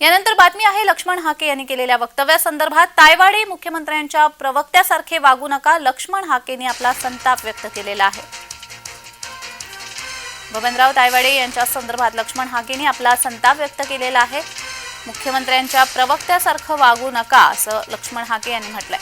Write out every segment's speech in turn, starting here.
यानंतर बातमी आहे लक्ष्मण हाके यांनी केलेल्या वक्तव्यासंदर्भात तायवाडी मुख्यमंत्र्यांच्या प्रवक्त्यासारखे वागू नका लक्ष्मण हाकेंनी आपला संताप व्यक्त केलेला आहे. बबनराव तायवाडे यांच्या संदर्भात लक्ष्मण हाकेंनी आपला संताप व्यक्त केलेला आहे. मुख्यमंत्र्यांच्या प्रवक्त्यासारखं वागू नका असं लक्ष्मण हाके यांनी म्हटलंय.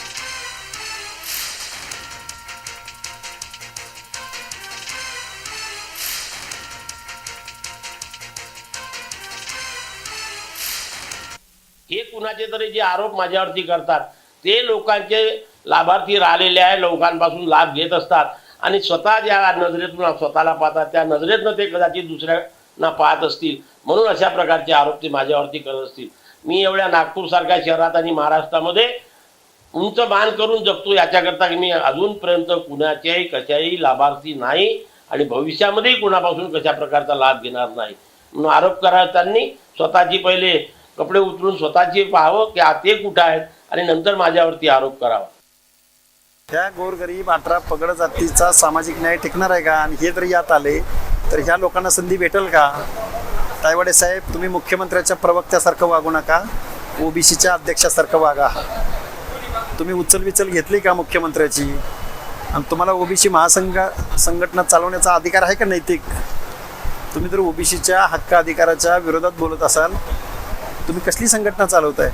हे कुणाचे तरी जे आरोप माझ्यावरती करतात ते लोकांचे लाभार्थी राहिलेले आहे लोकांपासून लाभ घेत असतात. आणि स्वतः ज्या नजरेतून स्वतःला पाहतात त्या नजरेतनं ते कदाचित दुसऱ्यांना पाहत असतील. म्हणून अशा प्रकारचे आरोप ते माझ्यावरती करत असतील. मी एवढ्या नागपूरसारख्या शहरात आणि महाराष्ट्रामध्ये उंच मान करून जगतो याच्याकरता की मी अजूनपर्यंत कुणाच्याही कशाही लाभार्थी नाही आणि भविष्यामध्येही कुणापासून कशा प्रकारचा लाभ घेणार नाही. म्हणून आरोप करताना स्वतःची पहिले कपडे उतरून स्वतःची पाहावं की ते कुठं आहेत आणि नंतर माझ्यावरती आरोप करावा. ह्या गोरगरीब अठरा पगड जातीचा सामाजिक न्याय टिकणार आहे का? आणि हे जर यात आले तर ह्या लोकांना संधी भेटेल का? तायवाडे साहेब तुम्ही मुख्यमंत्र्याच्या प्रवक्त्यासारखं वागू नका. ओबीसीच्या अध्यक्षासारखं वागा. तुम्ही उचल विचल घेतली का मुख्यमंत्र्याची? आणि तुम्हाला ओबीसी महासंघ संघटना चालवण्याचा अधिकार आहे का नैतिक? तुम्ही जर ओबीसीच्या हक्क अधिकाराच्या विरोधात बोलत असाल तुम्ही कसली संघटना चालवताय?